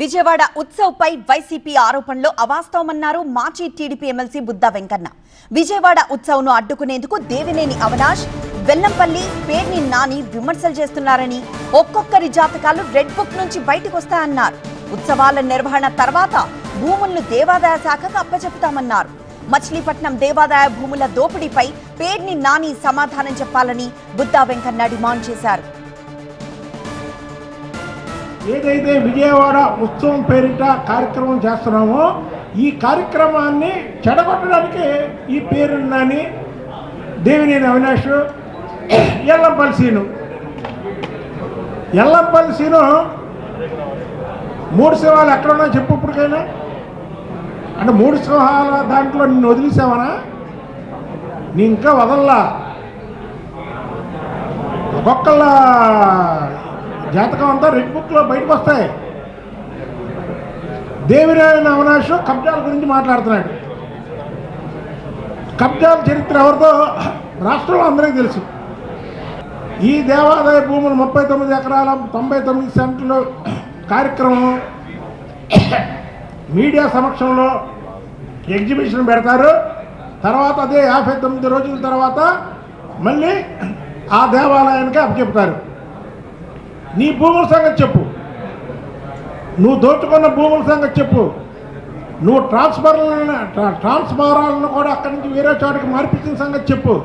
విజయవాడ ఉత్సవ్ పై YCP ఆరోపణలు అవాస్తవమన్నారు మాజీ టీడీపీ ఎమ్మెల్సీ బుద్దా వెంకన్న. విజయవాడ ఉత్సవ్ను అడ్డుకునేందుకు దేవినేని అవినాష్ వెల్లంపల్లి పేర్ని నాని విమర్శలు చేస్తున్నారని ఒక్కొక్కరి జాతకాలు రెడ్ బుక్ నుంచి బయటకు వస్తాయన్నారు. ఉత్సవాల నిర్వహణ తర్వాత భూములను దేవాదాయ శాఖకు అప్పచెపుతామన్నారు మచిలీపట్నం దేవాదాయ భూముల దోపిడీపై పేర్ని నాని సమాధానం చెప్పాలని బుద్దా వెంకన్న డిమాండ్ చేశారు. ఏదైతే విజయవాడ ఉత్సవం పేరిట కార్యక్రమం చేస్తున్నామో ఈ కార్యక్రమాన్ని చెడగొట్టడానికి ఈ పేరున్నాని దేవినేని అవినాష్ ఎల్లంపల్లి సీను. ఎల్లంపల్లి సీను మూడు సింహాలు ఎక్కడున్నా చెప్పు ఇప్పటికైనా. అంటే మూడు సింహాల దాంట్లో నిన్ను వదిలేసావనా? నీ ఇంకా వదల్లా. ఒక్కొక్కళ్ళ జాతకం అంతా రెడ్ బుక్లో బయటకు వస్తాయి. దేవిరాయన అవినాష్ కబ్జాల గురించి మాట్లాడుతున్నాడు. కబ్జాల చరిత్ర ఎవరితో రాష్ట్రంలో అందరికీ తెలుసు. ఈ దేవాదాయ భూములు ముప్పై తొమ్మిది ఎకరాల తొంభై తొమ్మిది సెంట్లు కార్యక్రమం మీడియా సమక్షంలో ఎగ్జిబిషన్ పెడతారు. తర్వాత అదే యాభై తొమ్మిది రోజుల తర్వాత మళ్ళీ ఆ దేవాలయానికి అప్పచెప్తారు. నీ భూముల సంగతి చెప్పు. నువ్వు దోచుకున్న భూముల సంగతి చెప్పు. నువ్వు ట్రాన్స్ఫర్లను ట్రాన్స్ఫారాలను కూడా అక్కడి నుంచి వేరే చోటకి మార్పించిన సంగతి చెప్పు.